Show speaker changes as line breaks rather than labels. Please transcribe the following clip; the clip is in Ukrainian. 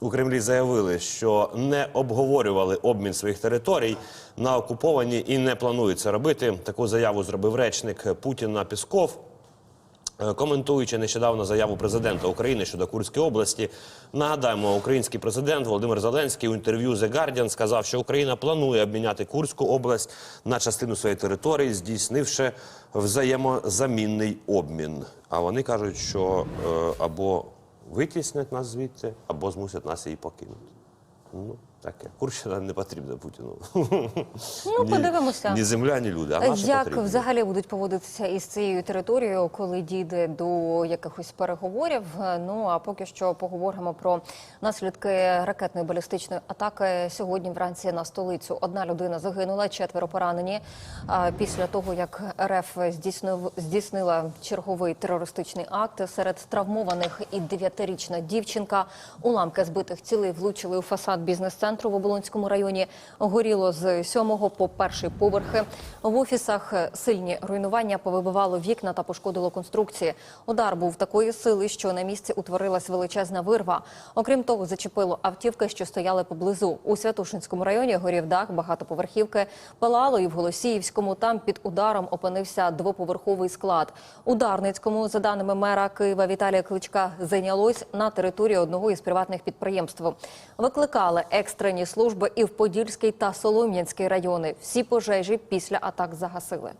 у Кремлі заявили, що не обговорювали обмін своїх територій на окуповані і не планують це робити. Таку заяву зробив речник Путіна Пісков. Е, Коментуючи нещодавно заяву президента України щодо Курської області, нагадаємо, український президент Володимир Зеленський у інтерв'ю The Guardian сказав, що Україна планує обміняти Курську область на частину своєї території, здійснивши взаємозамінний обмін. А вони кажуть, що е, або витіснять нас звідти, або змусять нас її покинути. Ну, таке. Курщина не потрібна Путіну.
Ну, подивимося.
Ні земля, ні люди. А наша
Як
потрібна.
взагалі будуть поводитися із цією територією, коли дійде до якихось переговорів? Ну а поки що поговоримо про наслідки ракетної балістичної атаки сьогодні. Вранці на столицю одна людина загинула, четверо поранені. Після того як РФ здійснив здійснила черговий терористичний акт серед травмованих і дев'ятирічна дівчинка. Уламки збитих цілей влучили у фасад бізнес-центру в Оболонському районі. Горіло з сьомого по перший поверхи. В офісах сильні руйнування повибивало вікна та пошкодило конструкції. Удар був такої сили, що на місці утворилась величезна вирва. Окрім того, зачепило автівки, що стояли поблизу. У Святошинському районі горів дах багатоповерхівки. Палало і в Голосіївському. Там під ударом опинився двоповерховий склад. У Дарницькому, за даними мера Києва Віталія Кличка, зайнялось на території одного із приватних підприємств. Викликали екстрені служби і в Подільський та Солом'янський райони. Всі пожежі після атак загасили.